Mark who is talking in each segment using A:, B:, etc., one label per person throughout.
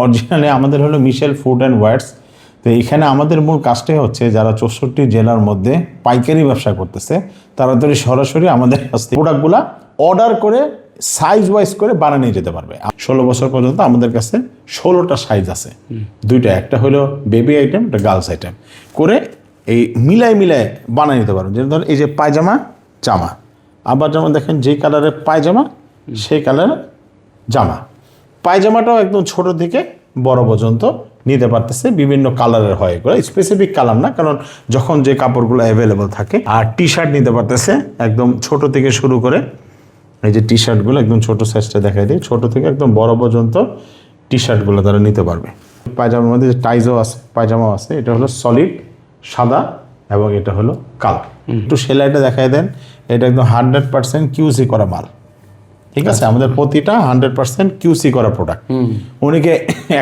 A: Originally আমাদের হলো মিশেল food and ওয়ার্ডস তো এখানে আমাদের মূল কাজটাই হচ্ছে যারা চৌষট্টি জেলার মধ্যে পাইকারি ব্যবসা করতেছে, তারা তো সরাসরি আমাদের কাছ প্রোডাক্টগুলো অর্ডার করে সাইজ ওয়াইজ করে বানিয়ে নিয়ে যেতে পারবে। ষোলো বছর পর্যন্ত আমাদের কাছে ষোলোটা সাইজ আছে। দুইটা, একটা হলো বেবি আইটেম একটা গার্লস আইটেম করে এই মিলাই মিলাই বানিয়ে নিতে পারবে। যেমন ধর এই যে পায়জামা, জামা। আবার যেমন দেখেন যে কালারের পায়জামা, সেই কালারের জামা। পায়জামাটাও একদম ছোট থেকে বড় পর্যন্ত নিতে পারতেছে। বিভিন্ন কালারের হয় এগুলো। স্পেসিফিক কালার না কারণ যখন যে কাপড়গুলো অ্যাভেলেবল থাকে। আর টি শার্ট নিতে পারতেছে একদম ছোট থেকে শুরু করে। এই যে টি শার্টগুলো একদম ছোট সাইজটা দেখাই দিই। ছোট থেকে একদম বড় পর্যন্ত টি শার্টগুলো তারা নিতে পারবে। পায়জামার মধ্যে যে টাইজও আছে পায়জামাও আছে এটা হলো সলিড সাদা এবং এটা হলো কালো। একটু সেলাইটা দেখাই দেন। এটা একদম হান্ড্রেড পার্সেন্ট কিউসি করা মাল। ঠিক আছে? আমাদের প্রতিটা হান্ড্রেড পার্সেন্ট কিউসি করা প্রোডাক্ট উনিকে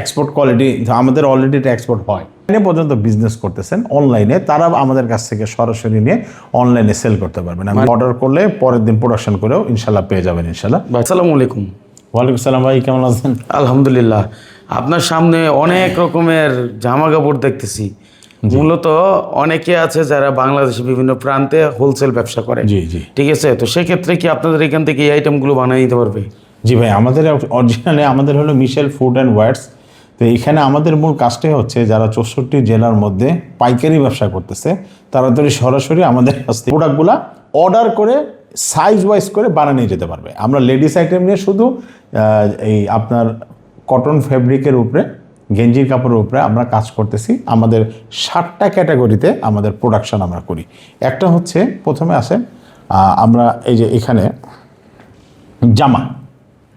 A: এক্সপোর্ট কোয়ালিটি আমাদের অলরেডি এটা এক্সপোর্ট হয়। এনে পর্যন্ত বিজনেস করতেছেন অনলাইনে তারা আমাদের কাছ থেকে সরাসরি নিয়ে অনলাইনে সেল করতে পারবেন। আমি অর্ডার করলে পরের দিন প্রোডাকশন করেও ইনশাল্লাহ পেয়ে যাবেন ইনশাল্লাহ।
B: আসসালামু আলাইকুম।
A: ওয়ালাইকুম সালাম ভাই কেমন আছেন?
B: আলহামদুলিল্লাহ। আপনার সামনে অনেক রকমের জামা কাপড় দেখতেছি। মূলত অনেকে আছে যারা বাংলাদেশে বিভিন্ন প্রান্তে হোলসেল ব্যবসা করে।
A: জি জি।
B: ঠিক আছে? তো সেক্ষেত্রে কি আপনাদের এখান থেকে এই আইটেমগুলো বানিয়ে নিতে পারবে?
A: জি ভাই আমাদের অরিজিনালি আমাদের হলো মিশেল ফুড অ্যান্ড ওয়ার্ডস তো এখানে আমাদের মূল কাজটাই হচ্ছে যারা চৌষট্টি জেলার মধ্যে পাইকারি ব্যবসা করতেছে তারা তো সরাসরি আমাদের কাছ থেকে প্রোডাক্টগুলো অর্ডার করে সাইজ ওয়াইজ করে বানিয়ে নিয়ে যেতে পারবে। আমরা লেডিস আইটেম নিয়ে শুধু এই আপনার কটন ফেব্রিকের উপরে গেঞ্জির কাপড়ের উপরে আমরা কাজ করতেছি। আমাদের ষাটটা ক্যাটাগরিতে আমাদের প্রোডাকশন আমরা করি। একটা হচ্ছে প্রথমে আসে আমরা এই যে এখানে জামা।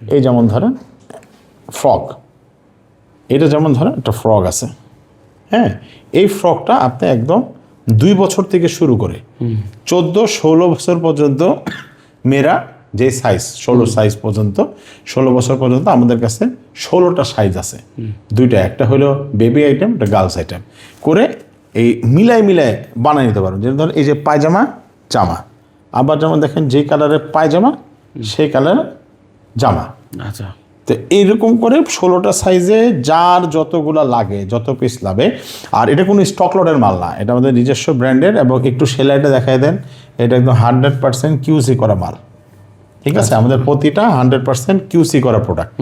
A: এই যেমন ধরেন ফ্রক। এটা যেমন ধরেন একটা ফ্রক আছে। হ্যাঁ এই ফ্রকটা আপনি একদম দুই বছর থেকে শুরু করে চোদ্দ ষোলো বছর পর্যন্ত মেয়েরা যে সাইজ ষোলো সাইজ পর্যন্ত ষোলো বছর পর্যন্ত আমাদের কাছে ষোলোটা সাইজ আছে। দুইটা একটা হলো বেবি আইটেম একটা গার্লস আইটেম করে এই মিলাই মিলাই বানিয়ে নিতে পারবেন যেমন ধরেন এই যে পায়জামা জামা। আবার যেমন দেখেন যে কালারের পায়জামা সেই কালারের জামা।
B: আচ্ছা।
A: তো এইরকম করে ষোলোটা সাইজে যার যতগুলা লাগে যত পিস লাগে আর এটা কোনো স্টক লটের মাল না। এটা আমাদের নিজস্ব ব্র্যান্ডের এবং একটু সেলাইটা দেখাই দেন। এটা একদম হান্ড্রেড পার্সেন্ট কিউসি করা মাল। ঠিক আছে? আমাদের প্রতিটা হান্ড্রেড পার্সেন্ট কিউসি করা প্রোডাক্ট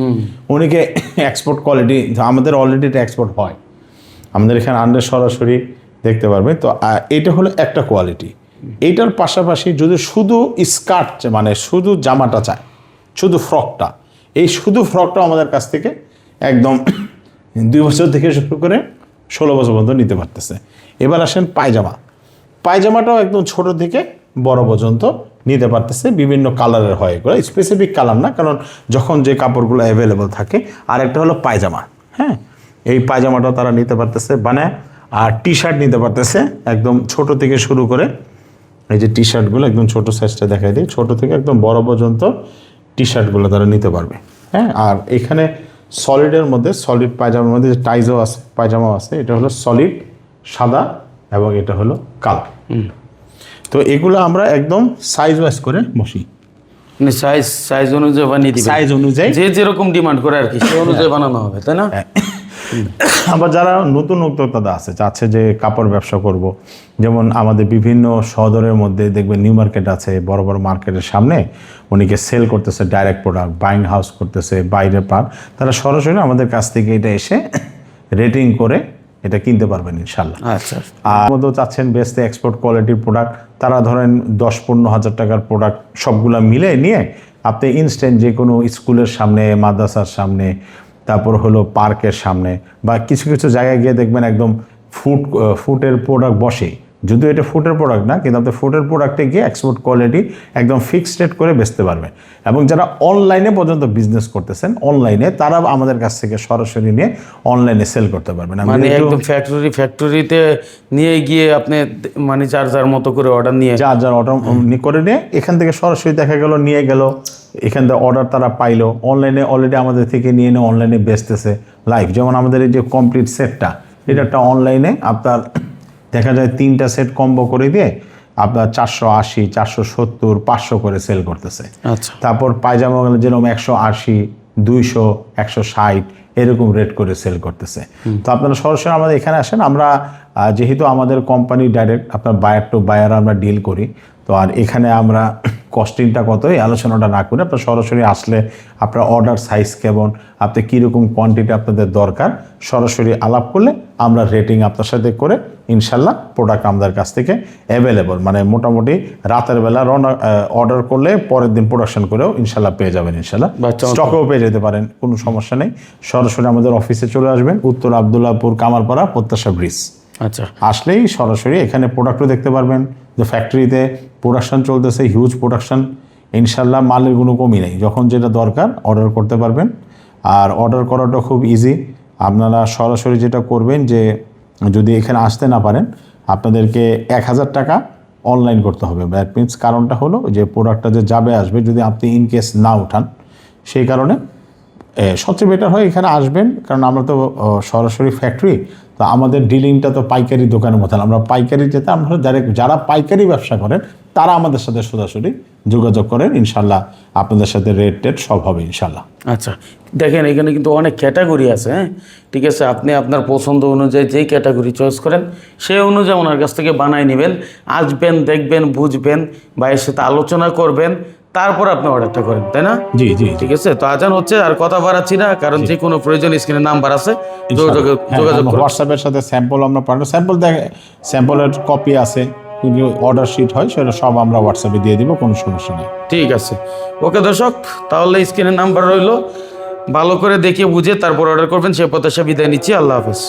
A: উনিকে এক্সপোর্ট কোয়ালিটি আমাদের অলরেডি এটা এক্সপোর্ট হয়। আমাদের এখানে আন্ডার সরাসরি দেখতে পারবে। তো এটা হলো একটা কোয়ালিটি এইটার পাশাপাশি যদি শুধু স্কার্ট মানে শুধু জামাটা চায় শুধু ফ্রকটা এই শুধু ফ্রকটা আমাদের কাছ থেকে একদম দুই বছর থেকে শুরু করে ষোলো বছর পর্যন্ত নিতে পারতেছে। এবার আসেন পায়জামা। পায়জামাটাও একদম ছোট থেকে বড় পর্যন্ত নিতে পারতেছে, বিভিন্ন কালারের হয় এগুলো। স্পেসিফিক কালার না, কারণ যখন যে কাপড়গুলো অ্যাভেলেবল থাকে আর একটা হলো পায়জামা হ্যাঁ? এই পায়জামাটাও তারা নিতে পারতেছে বানায় আর টি শার্ট নিতে পারতেছে, একদম ছোট থেকে শুরু করে, এই যে টি শার্টগুলো একদম ছোট সাইজটা দেখাই দিই, ছোট থেকে একদম বড় পর্যন্ত টি শার্টগুলো তারা নিতে পারবে হ্যাঁ? আর এখানে সলিডের মধ্যে সলিড পায়জামার মধ্যে যে টাইজও আছে, পায়জামাও আছে, এটা হলো সলিড সাদা এবং এটা হলো কালো। তো এগুলো আমরা একদম সাইজ ওয়াইজ করে বসি।
B: মানে সাইজ সাইজ অনুযায়ী বানিয়ে দিবে
A: সাইজ অনুযায়ী।
B: যে যেরকম ডিমান্ড করে আর কি সেই অনুযায়ী বানানো হবে তাই না?
A: আবার যারা নতুন উদ্যোক্তা আছে চাচ্ছে যে কাপড় ব্যবসা করব যেমন আমাদের বিভিন্ন শহরের মধ্যে দেখবেন নিউ মার্কেট আছে বড় বড় মার্কেটের সামনে উনিকে সেল করতেছে ডাইরেক্ট প্রোডাক্ট বাইং হাউস করতেছে বাইরে পান তারা সরাসরি আমাদের কাছ থেকে এটা এসে রেটিং করে এটা কিনতে পারবেন ইনশাল্লাহ
B: আচ্ছা।
A: আর মধ্যেও চাচ্ছেন বেচতে এক্সপোর্ট কোয়ালিটির প্রোডাক্ট তারা ধরেন দশ পনেরো হাজার টাকার প্রোডাক্ট সবগুলা মিলে নিয়ে আপনি ইনস্ট্যান্ট যে কোনো স্কুলের সামনে, মাদ্রাসার সামনে, তারপর হলো পার্কের সামনে বা কিছু কিছু জায়গায় গিয়ে দেখবেন একদম ফুড ফুডের প্রোডাক্ট বসে। যদিও এটা ফুডের প্রোডাক্ট না কিন্তু আপনি ফুডের প্রোডাক্টে গিয়ে এক্সপোর্ট কোয়ালিটি একদম ফিক্সড রেট করে বেচতে পারবেন। এবং যারা অনলাইনে পর্যন্ত বিজনেস করতেছেন অনলাইনে তারা আমাদের কাছ থেকে সরাসরি নিয়ে অনলাইনে সেল করতে পারবেন।
B: মানে একদম ফ্যাক্টরি ফ্যাক্টরিতে নিয়ে গিয়ে আপনি মানে যার যার মতো করে অর্ডার নিয়ে
A: যার যার অর্ডার করে নিয়ে এখান থেকে সরাসরি দেখা গেল নিয়ে গেল এখান থেকে অর্ডার তারা পাইলো। অনলাইনে অলরেডি আমাদের থেকে নিয়ে নিয়ে অনলাইনে বেচতেছে লাইভ যেমন আমাদের এই যে কমপ্লিট সেটটা এটা একটা অনলাইনে আপনার দেখা যায় তিনটা সেট কম্বো করে দিয়ে আপনার চারশো আশি চারশো সত্তর পাঁচশো করে সেল করতেছে।
B: আচ্ছা।
A: তারপর পায়জামা যেরকম একশো আশি দুইশো একশো ষাট এরকম রেট করে সেল করতেছে। তো আপনারা সরাসরি আমাদের এখানে আসেন। আমরা যেহেতু আমাদের কোম্পানি ডাইরেক্ট আপনার বায়ার টু বায়ার আমরা ডিল করি তো আর এখানে আমরা কস্টিংটা কত? এই আলোচনাটা না করে আপনার সরাসরি আসলে আপনার অর্ডার সাইজ কেমন আপনি কীরকম কোয়ান্টিটি আপনাদের দরকার সরাসরি আলাপ করলে আমরা রেটিং আপনার সাথে করে ইনশাল্লাহ প্রোডাক্ট আমাদের কাছ থেকে অ্যাভেলেবল মানে মোটামুটি রাতের বেলা রওনা অর্ডার করলে পরের দিন প্রোডাকশন করেও ইনশাল্লাহ পেয়ে যাবেন ইনশাল্লাহ। স্টকেও পেয়ে যেতে পারেন কোনো সমস্যা নেই। সরাসরি আমাদের অফিসে চলে আসবেন উত্তর আবদুল্লাহপুর কামারপাড়া প্রত্যাশা ব্রিজ
B: আচ্ছা।
A: আসলেই সরাসরি এখানে প্রোডাক্টও দেখতে পারবেন। যে ফ্যাক্টরিতে প্রোডাকশান চলতেছে হিউজ প্রোডাকশন ইনশাল্লাহ মালের কোনো কমই নেই। যখন যেটা দরকার অর্ডার করতে পারবেন। আর অর্ডার করাটা খুব ইজি আপনারা সরাসরি যেটা করবেন যে, যদি এখানে আসতে না পারেন, আপনাদেরকে এক হাজার টাকা অনলাইন করতে হবে। দ্যাট মিনস কারণটা হলো যে প্রোডাক্টটা যে যাবে, আসবে, যদি আপনি ইন কেস না উঠান, সেই কারণে সবচেয়ে বেটার হয় এখানে আসবেন, কারণ আমরা তো সরাসরি ফ্যাক্টরি তো আমাদের ডিলিংটা তো পাইকারি দোকানের মতন আমরা পাইকারি যেতে, আমরা যারা যারা পাইকারি ব্যবসা করেন, তারা আমাদের সাথে সরাসরি যোগাযোগ করেন, ইনশাল্লাহ আপনাদের সাথে রেট টেট সব হবে, ইনশাল্লাহ।
B: আচ্ছা দেখেন এখানে কিন্তু অনেক ক্যাটাগরি আছে হ্যাঁ? ঠিক আছে, আপনি আপনার পছন্দ অনুযায়ী যেই ক্যাটাগরি চয়েস করেন সেই অনুযায়ী ওনার কাছ থেকে বানায় নেবেন। আসবেন, দেখবেন, বুঝবেন, বা এর সাথে আলোচনা করবেন তারপর আপনি অর্ডারটা করেন তাই না?
A: জি জি
B: ঠিক আছে? তো আজান হচ্ছে আর কথা বাড়াচ্ছি না কারণ যে কোনো প্রয়োজন স্ক্রিনে নাম্বার আছে যোগাযোগ যোগাযোগ
A: হোয়াটসঅ্যাপের সাথে স্যাম্পল আমরা পাঠাবো স্যাম্পল দেখে স্যাম্পলের কপি আছে অর্ডার শিট হয় সেটা সব আমরা হোয়াটসঅ্যাপে দিয়ে দিব কোনো সমস্যা নেই।
B: ঠিক আছে। ওকে দর্শক তাহলে স্ক্রিনে নাম্বার রইল। ভালো করে দেখে বুঝে তারপর অর্ডার করবেন সে প্রত্যাশা বিদায় নিচ্ছি। আল্লাহ হাফেজ।